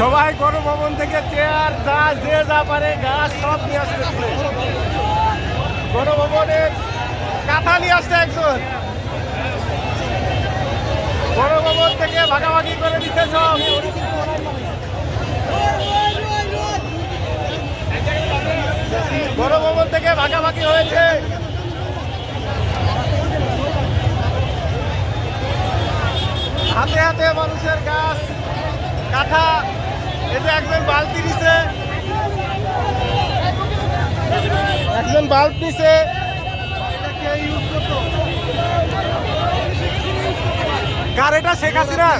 সবাই গণভবন থেকে চেয়ার, যা, যে যা পারে গাছ সব নিয়ে আসতেছে গণভবনের কাঁথা নিয়ে আসছে একজন। গণভবন থেকে ভাগাভাগি করে দিচ্ছে সব। গণভবন থেকে ভাগাভাগি হয়েছে। হাতে হাতে মানুষের গাছ কাঁথা এতে একজন বালতি নিছে একজন বাল্ব নিছে কার এটা? শেখ হাসিনা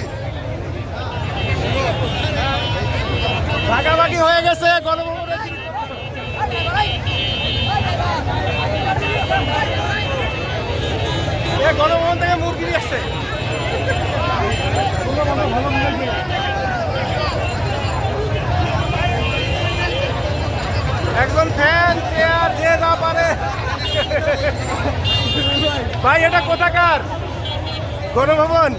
ভাগাভাগি হয়ে গেছে গণভবনের ভাই, এটা কোথাকার? গণভবন?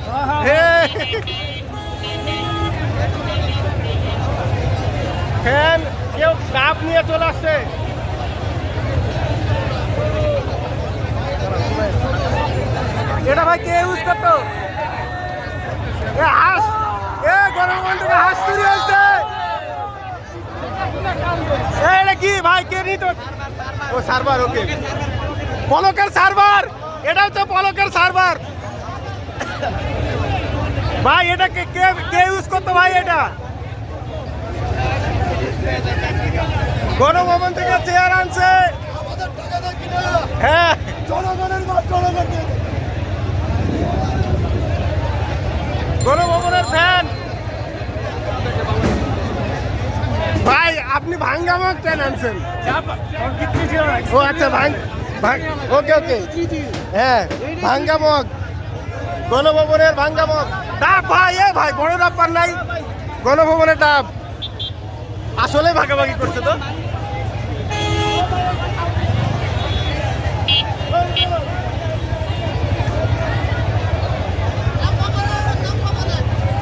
ফ্যান, কেউ কাপ নিয়ে চলে আসছে। এটা ভাই কে ইউজ করতো? হাঁস। এ, গণভবন থেকে হাঁস চুরি হয়েছে। এটা কি? ভাই, কে নিত? ও, সার্ভার, ওকে। পলকের সার্ভার! এটা হচ্ছে পলকের সার্ভার! ভাই, এটা কে কে ইউজ করতো ভাই এটা? গণভবন থেকে চেয়ার আনছে। হ্যাঁ। গণভবনের ফ্যান ভাই, আপনি ভাঙ্গামক কেন আনছেন। ও আচ্ছা ভাং ভাং ওকে ওকে। হ্যাঁ ভাঙ্গামক গণভবনের ভাঙ্গামক ডাব ভাই এ ভাই বড় ডাব পার নাই। গণভবনের ডাব। আসলে ভাগাভাগি করছে তো।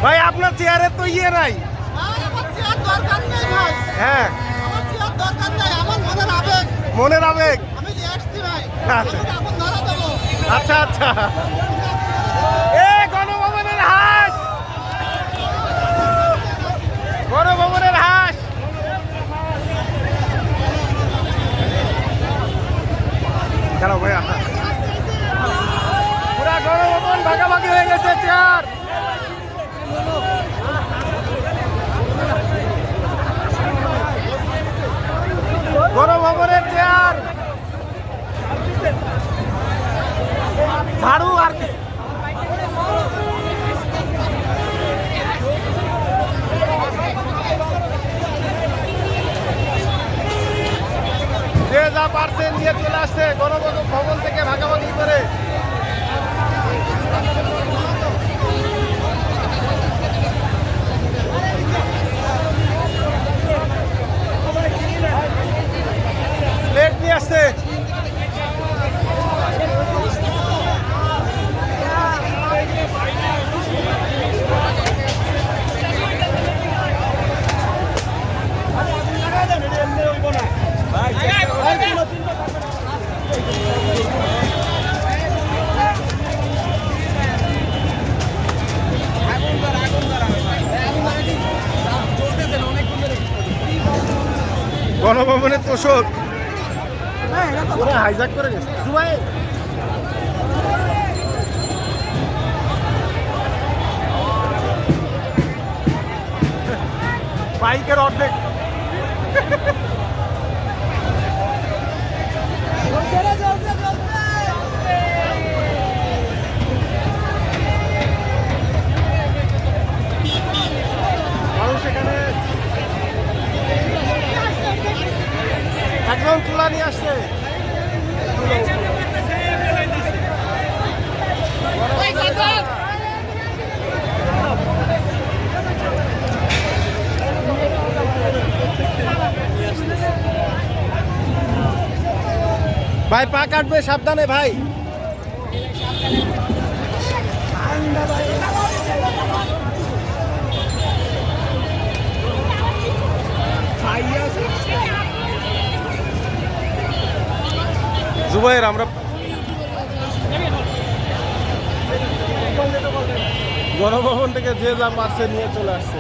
ভাই আপনার চেয়ারে তো ইয়ে নাই। হ্যাঁ। মনের আবেগ। আচ্ছা আচ্ছা। এ, গণভবনের হাঁস! গণভবনের হাঁস! কেন ভাইয়া। পুরা গণভবন ভাগাভাগি হয়ে গেছে, চেয়ার। ঝাড়ু আর যে যা পারছে নিয়ে চলে আসছে গণভবন ভবন থেকে ভাগাভাগি করে প্লেট নিয়ে আসছে গণভবনের তোষক জুবাই বাইকের অর্ধেক। ভাই পা কাটবে সাবধানে ভাই। জুবাইর আমরা গণভবন থেকে যে যা পারছে নিয়ে চলে আসছে।